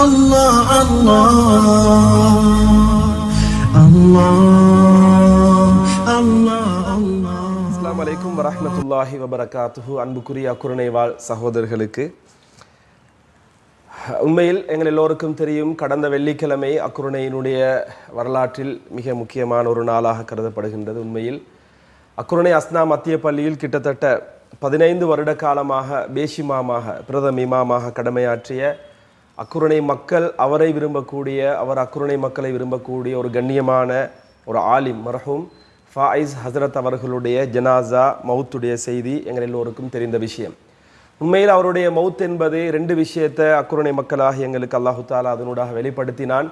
الله الله الله الله الله அஸ்ஸலாமு அலைக்கும் வரஹ்மத்துல்லாஹி வபரகாத்துஹு அன்புக்குரிய அக்குரணை வாழ் சகோதரர்களுக்கு உண்மையில் எங்கள் எல்லோருக்கும் தெரியும் கடந்த வெள்ளிக்கிழமை அக்குருணையினுடைய வரலாற்றில் மிக முக்கியமான ஒரு நாளாக கருதப்படுகின்றது உண்மையில் அக்குருணை அஸ்னா மத்திய பள்ளியில் கிட்டத்தட்ட பதினைந்து வருட காலமாக பேஷிமாமாக பிரதம இமாமாக கடமையாற்றிய அக்குருணை மக்கள் அவரை விரும்பக்கூடிய அவர் அக்குருணை மக்களை விரும்பக்கூடிய ஒரு கண்ணியமான ஒரு ஆலிம் மரஹூம் ஃபாயிஸ் ஹசரத் அவர்களுடைய ஜனாசா மவுத்துடைய செய்தி எங்கள் எல்லோருக்கும் தெரிந்த விஷயம். உண்மையில் அவருடைய மவுத் என்பது ரெண்டு விஷயத்தை அக்குருணை மக்களாக எங்களுக்கு அல்லாஹு தாலா அதனூடாக வெளிப்படுத்தினான்.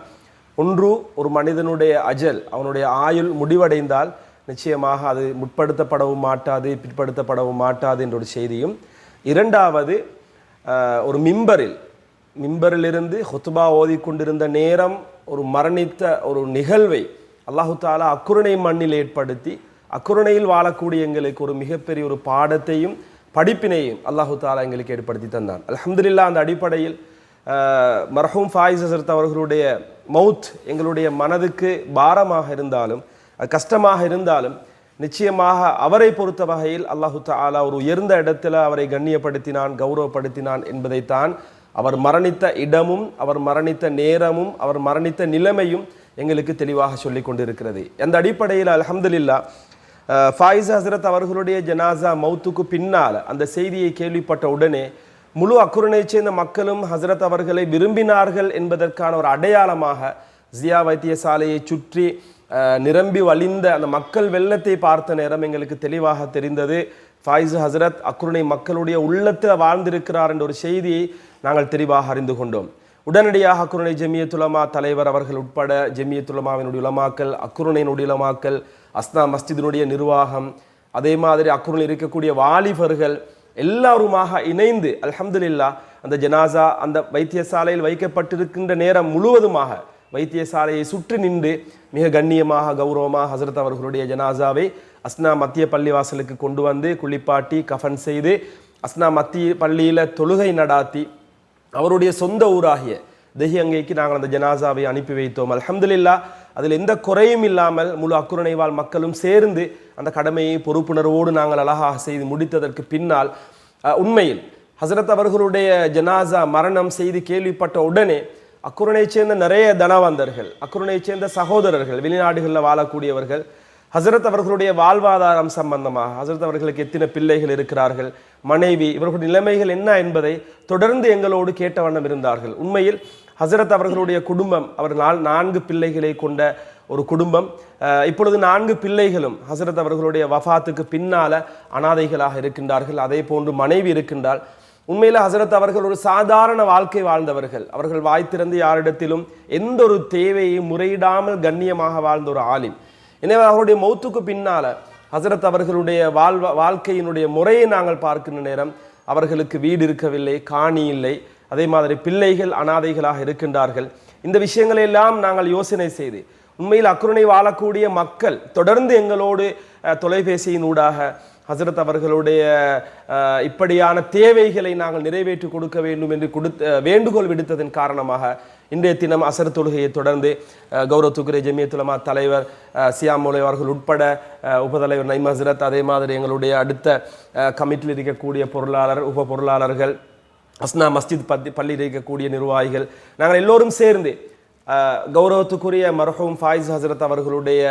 ஒன்று ஒரு மனிதனுடைய அஜல் அவனுடைய ஆயுள் முடிவடைந்தால் நிச்சயமாக அது முற்படுத்தப்படவும் மாட்டாது பிற்படுத்தப்படவும் மாட்டாது என்ற ஒரு செய்தியும். இரண்டாவது ஒரு மிம்பரில் மிம்பரிலிருந்து ஓதி ஓதிக்கொண்டிருந்த நேரம் ஒரு மரணித்த ஒரு நிகழ்வை அல்லாஹு தாலா அக்குருணை மண்ணில் ஏற்படுத்தி அக்குருணையில் வாழக்கூடிய எங்களுக்கு ஒரு மிகப்பெரிய ஒரு பாடத்தையும் படிப்பினையும் அல்லாஹு தாலா எங்களுக்கு ஏற்படுத்தி தந்தான். அலமதுல்லா அந்த அடிப்படையில் மர்ஹூம் ஃபாயிஸ் ஹசரத் அவர்களுடைய மவுத் எங்களுடைய மனதுக்கு பாரமாக இருந்தாலும் கஷ்டமாக இருந்தாலும் நிச்சயமாக அவரை பொறுத்த வகையில் அல்லாஹு தாலா ஒரு உயர்ந்த இடத்துல அவரை கண்ணியப்படுத்தினான் கௌரவப்படுத்தினான் என்பதைத்தான் அவர் மரணித்த இடமும் அவர் மரணித்த நேரமும் அவர் மரணித்த நிலைமையும் எங்களுக்கு தெளிவாக சொல்லி கொண்டிருக்கிறது. அந்த அடிப்படையில்? அலமதுல்லா ஃபாயிஸ் ஹசரத் அவர்களுடைய ஜனாசா மௌத்துக்கு பின்னால் அந்த செய்தியை கேள்விப்பட்ட உடனே முழு அக்குரணையைச் சேர்ந்த மக்களும் ஹசரத் அவர்களை விரும்பினார்கள் என்பதற்கான ஒரு அடையாளமாக ஜியா வைத்தியசாலையை சுற்றி நிரம்பி வழிந்த அந்த மக்கள் வெள்ளத்தை பார்த்த நேரம் எங்களுக்கு தெளிவாக தெரிந்தது. ஃபாயிஸ் ஹசரத் அக்குருணை மக்களுடைய உள்ளத்தில் வாழ்ந்திருக்கிறார் என்ற ஒரு செய்தியை நாங்கள் தெளிவாக அறிந்து கொண்டோம். உடனடியாக அக்குருணை ஜெமியத்துலமா தலைவர் அவர்கள் உட்பட ஜெமியத்துலமாவினுடைய உலமாக்கல் அக்குருணையினுடைய உலமாக்கல் அஸ்னா மஸ்ஜிதினுடைய நிர்வாகம் அதே மாதிரி அக்குருணில் இருக்கக்கூடிய வாலிபர்கள் எல்லாருமாக இணைந்து அல்ஹம்துலில்லா அந்த ஜனாசா அந்த வைத்தியசாலையில் வைக்கப்பட்டிருக்கின்ற நேரம் முழுவதுமாக வைத்தியசாலையை சுற்றி நின்று மிக கண்ணியமாக கௌரவமாக ஹசரத் அவர்களுடைய ஜனாசாவை அஸ்னா மத்திய பள்ளிவாசலுக்கு கொண்டு வந்து குளிப்பாட்டி கஃபன் செய்து அஸ்னா மத்திய பள்ளியில் தொழுகை நடாத்தி அவருடைய சொந்த ஊராகிய தெஹியங்கைக்கு நாங்கள் அந்த ஜனாசாவை அனுப்பி வைத்தோம். அலமதுல்லா அதில் எந்த குறையும் இல்லாமல் முழு அக்குரணைவால் மக்களும் சேர்ந்து அந்த கடமையை பொறுப்புணர்வோடு நாங்கள் அழகாக செய்து முடித்ததற்கு பின்னால் உண்மையில் ஹசரத் அவர்களுடைய ஜனாசா மரணம் செய்து கேள்விப்பட்ட உடனே அக்குரணையைச் சேர்ந்த நிறைய தனவந்தர்கள் அக்குரணையைச் சேர்ந்த சகோதரர்கள் வெளிநாடுகளில் வாழக்கூடியவர்கள் ஹசரத் அவர்களுடைய வாழ்வாதாரம் சம்பந்தமாக ஹசரத் அவர்களுக்கு எத்தனை பிள்ளைகள் இருக்கிறார்கள் மனைவி இவர்களுடைய நிலைமைகள் என்ன என்பதை தொடர்ந்து எங்களோடு கேட்ட வண்ணம் இருந்தார்கள். உண்மையில் ஹசரத் அவர்களுடைய குடும்பம் அவர் நாள் நான்கு பிள்ளைகளை கொண்ட ஒரு குடும்பம். இப்பொழுது நான்கு பிள்ளைகளும் ஹசரத் அவர்களுடைய வஃபாத்துக்கு பின்னால அனாதைகளாக இருக்கின்றார்கள். அதே போன்று மனைவி இருக்கின்றால் உண்மையில் ஹசரத் அவர்கள் ஒரு சாதாரண வாழ்க்கை வாழ்ந்தவர்கள். அவர்கள் வாய் திறந்து யாரிடத்திலும் எந்த ஒரு தேவையை முறையிடாமல் கண்ணியமாக வாழ்ந்த ஒரு ஆலிம். எனவே அவருடைய மௌத்துக்கு பின்னால ஹசரத் அவர்களுடைய வாழ்வ வாழ்க்கையினுடைய முறையை நாங்கள் பார்க்கின்ற நேரம் அவர்களுக்கு வீடு இருக்கவில்லை காணி இல்லை. அதே மாதிரி பிள்ளைகள் அனாதைகளாக இருக்கின்றார்கள். இந்த விஷயங்களை எல்லாம் நாங்கள் யோசனை செய்து உண்மையில் அக்குருணை வாழக்கூடிய மக்கள் தொடர்ந்து எங்களோடு தொலைபேசியின் ஊடாக ஹசரத் அவர்களுடைய இப்படியான தேவைகளை நாங்கள் நிறைவேற்றி கொடுக்க வேண்டும் என்று கொடுத்த வேண்டுகோள் விடுத்ததன் காரணமாக இன்றைய தினம் அசர் தொழுகையை தொடர்ந்து கௌரவத்துக்குரிய கௌரவ துக்குரை ஜமியத்துலமா தலைவர் சியாம் மௌலை அவர்கள் உட்பட உபதலைவர் நைம் ஹசரத் அதே மாதிரி எங்களுடைய அடுத்த கமிட்டியில் இருக்கக்கூடிய பொருளாளர் உப பொருளாளர்கள் அஸ்னா மஸ்ஜித் பத்தி பள்ளியில் இருக்கக்கூடிய நிர்வாகிகள் நாங்கள் எல்லோரும் சேர்ந்து கௌரவத்துக்குரிய மர்ஹூம் ஃபாயிஸ் ஹசரத் அவர்களுடைய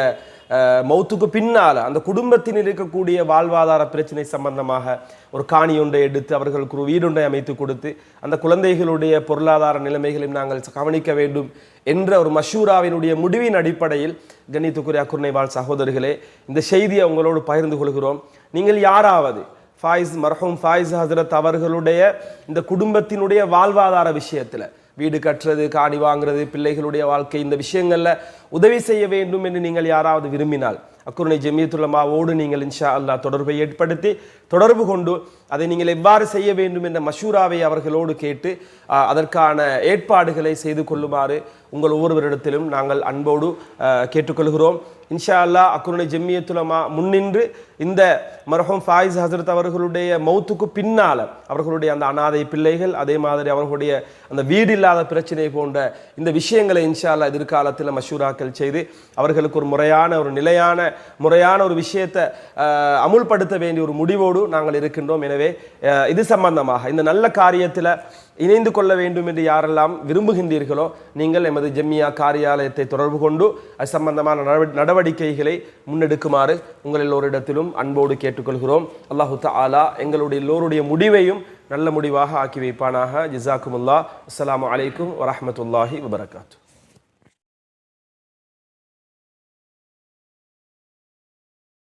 மௌத்துக்கு பின்னால் அந்த குடும்பத்தில் இருக்கக்கூடிய வாழ்வாதார பிரச்சனை சம்பந்தமாக ஒரு காணி ஒன்றை எடுத்து அவர்களுக்கு ஒரு வீடொன்றை அமைத்து கொடுத்து அந்த குழந்தைகளுடைய பொருளாதார நிலைமைகளையும் நாங்கள் கவனிக்க வேண்டும் என்ற ஒரு மஷூராவினுடைய முடிவின் அடிப்படையில் கண்ணியத்துக்குரிய அக்குர்னை வாழ் சகோதரர்களே இந்த செய்தியை உங்களோடு பகிர்ந்து கொள்கிறோம். நீங்கள் யாராவது ஃபாயிஸ் மர்ஹூம் ஃபாயிஸ் ஹசரத் அவர்களுடைய இந்த குடும்பத்தினுடைய வாழ்வாதார விஷயத்தில் வீடு கட்டுறது காணி வாங்குறது பிள்ளைகளுடைய வாழ்க்கை இந்த விஷயங்களில் உதவி செய்ய வேண்டும் என்று நீங்கள் யாராவது விரும்பினால் அக்குருணை ஜெமியத்துலமாவோடு நீங்கள் இன்ஷா அல்லா தொடர்பை ஏற்படுத்தி தொடர்பு கொண்டு அதை நீங்கள் எவ்வாறு செய்ய வேண்டும் என்ற மஷூராவை அவர்களோடு கேட்டு அதற்கான ஏற்பாடுகளை செய்து கொள்ளுமாறு உங்கள் ஒவ்வொருவரிடத்திலும் நாங்கள் அன்போடு கேட்டுக்கொள்கிறோம். இன்ஷா அல்லாஹ் அக்குருணை ஜெம்மியத்துலமா முன்னின்று இந்த மர்ஹம் ஃபாயிஸ் ஹசரத் அவர்களுடைய மௌத்துக்கு பின்னால் அவர்களுடைய அந்த அனாதை பிள்ளைகள் அதே மாதிரி அவர்களுடைய அந்த வீடு இல்லாத பிரச்சனை போன்ற இந்த விஷயங்களை இன்ஷா அல்லா எதிர்காலத்தில் மஷூராக்கள் செய்து அவர்களுக்கு ஒரு முறையான ஒரு நிலையான முறையான ஒரு விஷயத்தை அமுல்படுத்த வேண்டிய ஒரு முடிவோடு நாங்கள் இருக்கின்றோம். எனவே இது சம்பந்தமாக இந்த நல்ல காரியத்தில் இணைந்து கொள்ள வேண்டும் என்று யாரெல்லாம் விரும்புகின்றீர்களோ நீங்கள் எமது ஜெம்மியா காரியாலயத்தை தொடர்பு கொண்டு அது சம்பந்தமான நடவடிக்கைகளை முன்னெடுக்குமாறு உங்கள் எல்லோரிடத்திலும் அன்போடு கேட்டுக்கொள்கிறோம். அல்லாஹு தஆலா எங்களுடைய எல்லோருடைய முடிவையும் நல்ல முடிவாக ஆக்கி வைப்பானாக. ஜிசாக்குமுல்லா அஸ்லாம் அலைக்கும் வரமத்துல்லாஹி வபரகாத்து.